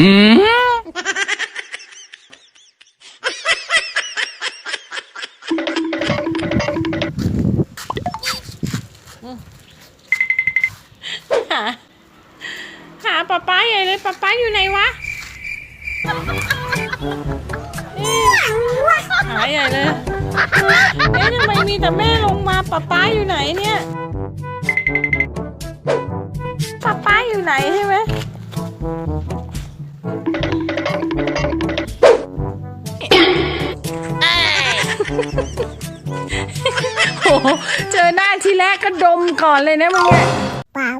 อืมหาหาป๊าป๊าใหญ่เลยป๊าป๊าอยู่ไหนวะหาใหญ่เลยเอ๊ะทำไมมีแต่แม่ลงมาป๊าป๊าอยู่ไหนเนี่ยป๊าป๊าอยู่ไหนใโอ้โห เจอหน้าทีแรกก็ดมก่อนเลยนะมึงเนี่ย Wow.